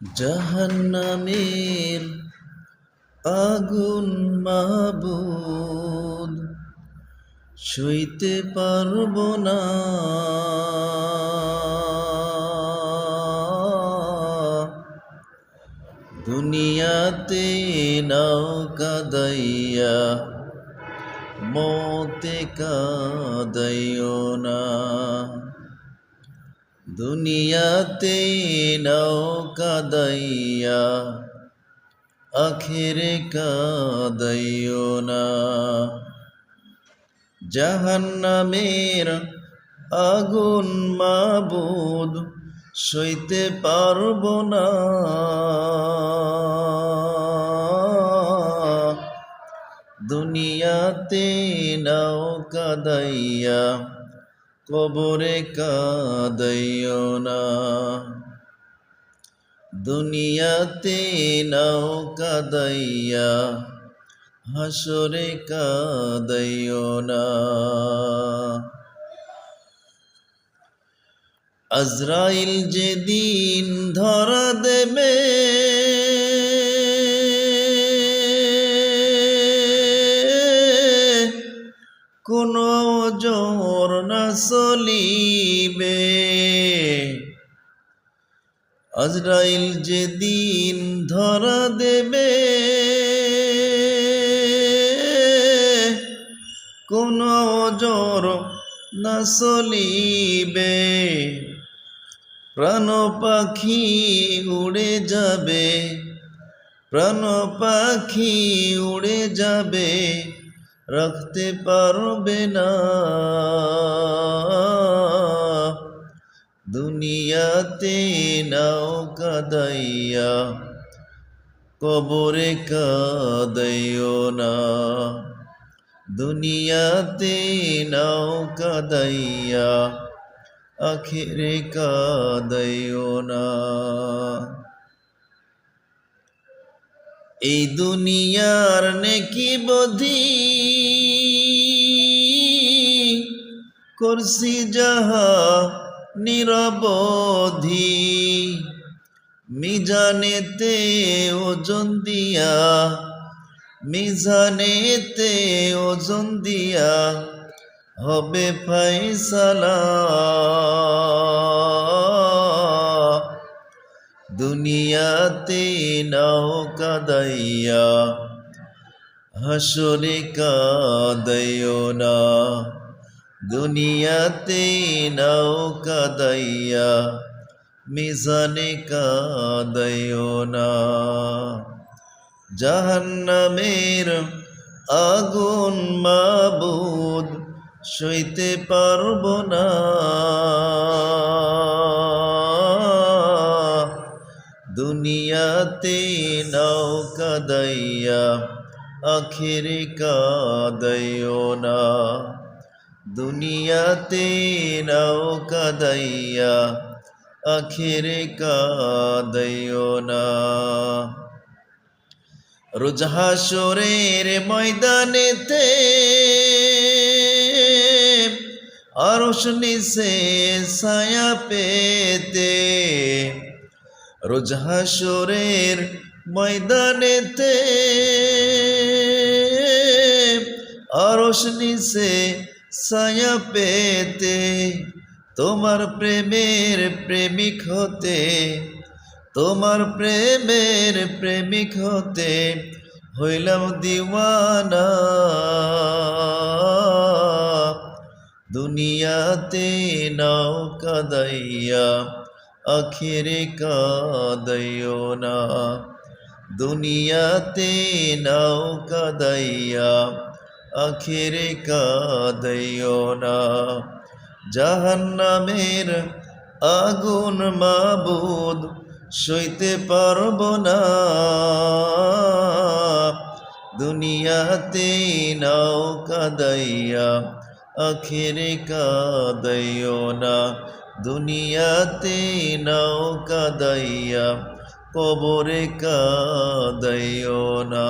জাহান্নামের আগুন মাবুদ সইতে পারব না। দুনিয়াতে নাও কাদাইয়া মতে কাদাইও না। দুনিয়াতে নাও কাদাইয়া আখেরে কাদাইও না। জাহান্নামের আগুন মাবুদ সইতে পারব না। দুনিয়াতে নাও কাদাইয়া কবরে কাদাইও না। দুনিয়াতে নাও কাদাইয়া, হাসরে কাদাইও না। আজরাইল যেদিন ধরা দেবে, কোনো জোর না চলিবে আজরাইল যেদিন ধরা দেবে, কোনো জোর না চলিবে। প্রাণ পাখি উড়ে যাবে, প্রাণ পাখি উড়ে যাবে। রাখতে পারবে না। দুনিয়াতে নাও কাদাইয়া, কবরে কাদাইও না। দুনিয়াতে নাও কাদাইয়া, আখেরে কাদাইও না। এই দুনিয়ার নেকি বধি করছি যাহা নিরবধি। মিজানেতে ওজন দিয়া, মিজানেতে ওজন দিয়া হবে ফাইসালা দুনিয়াতে নাও কাদাইয়া হাসরে কাদাইও না। দুনিয়াতে নৌকা কাদাইয়া মিজানে কাদাইও না। জাহান্নামের আগুন মাবুদ সইতে পারব না। দুনিয়াতে নৌকা কাদাইয়া আখেরে কাদাইও না। দুনিয়াতে নাও কাদাইয়া আখেরে কাদাইও না। রোজহাসরের ময়দানেতে আরশ নিসে ছায়া পেতে রোজহাসরের ময়দানেতে আরশ নিসে ছায়া পেতে, তোমার প্রেমের প্রেমিক হতে, তোমার প্রেমের প্রেমিক হতে হইলাম দিওয়ানা। দুনিয়াতে নাও কাদাইয়া, আখেরে কাদাইও না দুনিয়াতে নাও কাদাইয়া আখেরে কাদাইও না জাহান্নামের আগুন মাবুদ সইতে পারব না। দুনিয়াতে নাও কাদাইয়া, আখেরে কাদাইও না দুনিয়াতে নাও কাদাইয়া, কবরে কাদাইও না